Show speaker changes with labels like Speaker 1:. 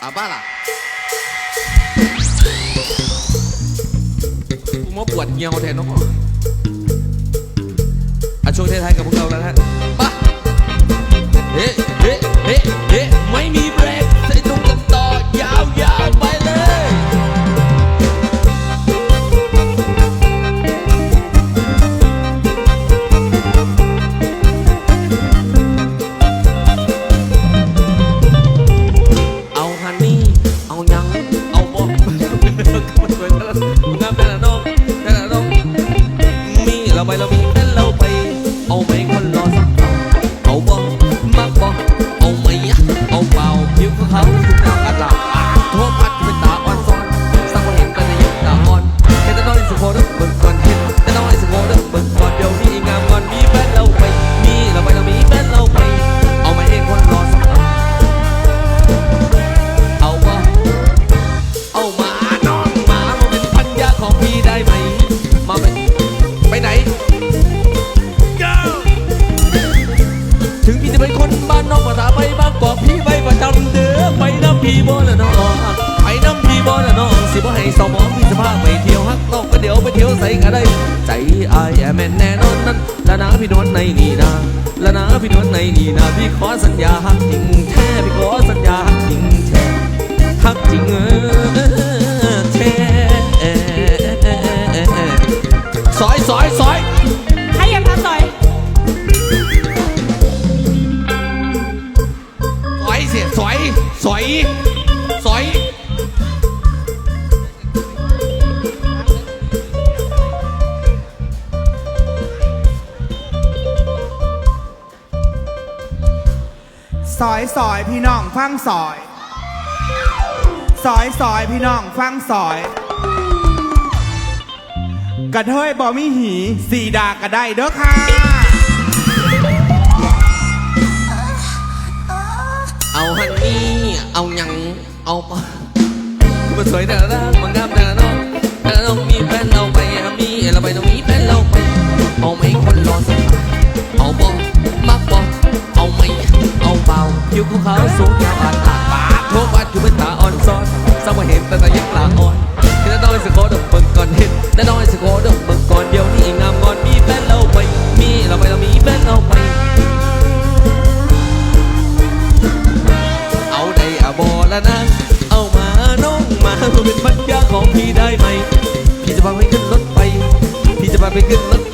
Speaker 1: เอาบ้าล่ะกูมาปวดเงียวแทนน้องอะช่วงท้ายๆกับพวกเราแล้วฮะไปเฮ้เฮ้เฮ้ สิบ่ให้สมองพี่จะพาไปเที่ยวฮักนอกก็เดี๋ยวไปเที่ยวใส่ก็ได้ ใจอายแม่นแน่นอนนั้นล้วนะพี่นวลในนี่นะล้วนะพี่นวลในนี่นะพี่ขอสัญญาฮักจริงแท้พี่ขอสัญญาฮักจริงแท้ฮักจริงเออแท้ซอยซอยซอย
Speaker 2: ให้ยังทำหน่อย
Speaker 1: สอยเสียสอยสอย
Speaker 3: ซอยซอยพี่น้องฟังซอย ซอยซอยพี่น้องฟังซอย กระเทยบ่มีหีสีดาก็ได้เด้อค่ะ
Speaker 1: เอาฮันนี่ เอาหยัง เอาปะคือมันสวยแต่ละร่างมันงามแต่ละน้องแต่ละน้องมี ภูเขาสูงยาวอ่านอ่านปาโทบัดอยู่เป็นตาอ่อนซอนสร้างมาเห็นแต่ตาเย็บลาอ่อนแห็นน้อยสโคดเบิ่งก่อนเห็นแน้น้อยสโคดเบิ่งก่อนเดี๋ยวนี้งามงอนมีแฟนเราไป มีเราไปเรามีแฟนเราไป เอาได้อะบอแล้วนะเอามาน้องมาเป็นปัญญาของพี่ได้ไหมพี่จะพาไปขึ้นรถไป พี่จะพาไปขึ้นรถ